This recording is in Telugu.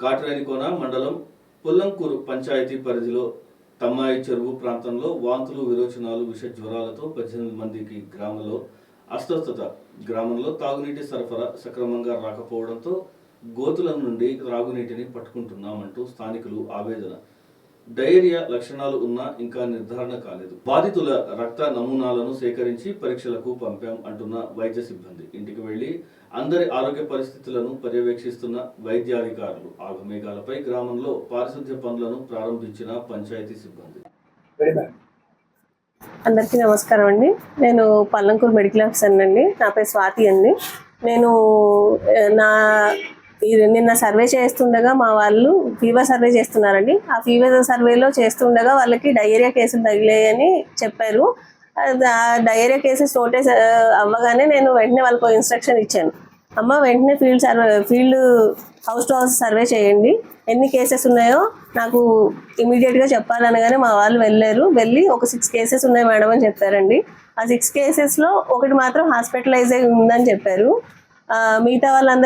కాటరేనికోన మండలం పుల్లంకూరు పంచాయతీ పరిధిలో తమ్మాయి చెరువు ప్రాంతంలో వాంతులు విరోచనాలు విష జ్వరాలతో పద్దెనిమిది మందికి గ్రామంలో అస్వస్థత. గ్రామంలో తాగునీటి సరఫరా సక్రమంగా రాకపోవడంతో గోతుల నుండి త్రాగునీటిని పట్టుకుంటున్నామంటూ స్థానికులు ఆవేదన. డయేరియా లక్షణాలు ఉన్నా ఇంకా నిర్ధారణ కాలేదు. బాధితుల రక్త నమూనాలను సేకరించి పరీక్షలకు పంపాం అంటున్న వైద్య సిబ్బంది. ఇంటికి వెళ్ళి అందరి ఆరోగ్య పరిస్థితులను పర్యవేక్షిస్తున్న వైద్యాధికారులు. ఆగమేఘాలపై గ్రామంలో పారిశుద్ధ్య పనులను ప్రారంభించిన పంచాయతీ సిబ్బంది. అందరికీ నమస్కారం అండి. నేను పల్లంకూరు మెడికల్ ఆఫీసర్ అండి నా పేరు స్వాతి అండి. నేను నా ఇది నిన్న సర్వే చేస్తుండగా మా వాళ్ళు ఫీవర్ సర్వే చేస్తున్నారండి. ఆ ఫీవర్ సర్వేలో చేస్తుండగా వాళ్ళకి డయేరియా కేసులు తగిలాయని చెప్పారు. డయేరియా కేసెస్ నోటీస్ అవ్వగానే నేను వెంటనే వాళ్ళకు ఇన్స్ట్రక్షన్ ఇచ్చాను. అమ్మ వెంటనే field survey field house to house survey చేయండి. ఎన్ని కేసెస్ ఉన్నాయో నాకు ఇమీడియట్గా చెప్పాలనగానే మా వాళ్ళు వెళ్ళారు. వెళ్ళి ఒక సిక్స్ కేసెస్ ఉన్నాయి మేడం అని చెప్పారండి. ఆ సిక్స్ కేసెస్లో ఒకటి మాత్రం హాస్పిటలైజ్ అయి ఉందని చెప్పారు. మిగతా వాళ్ళందరూ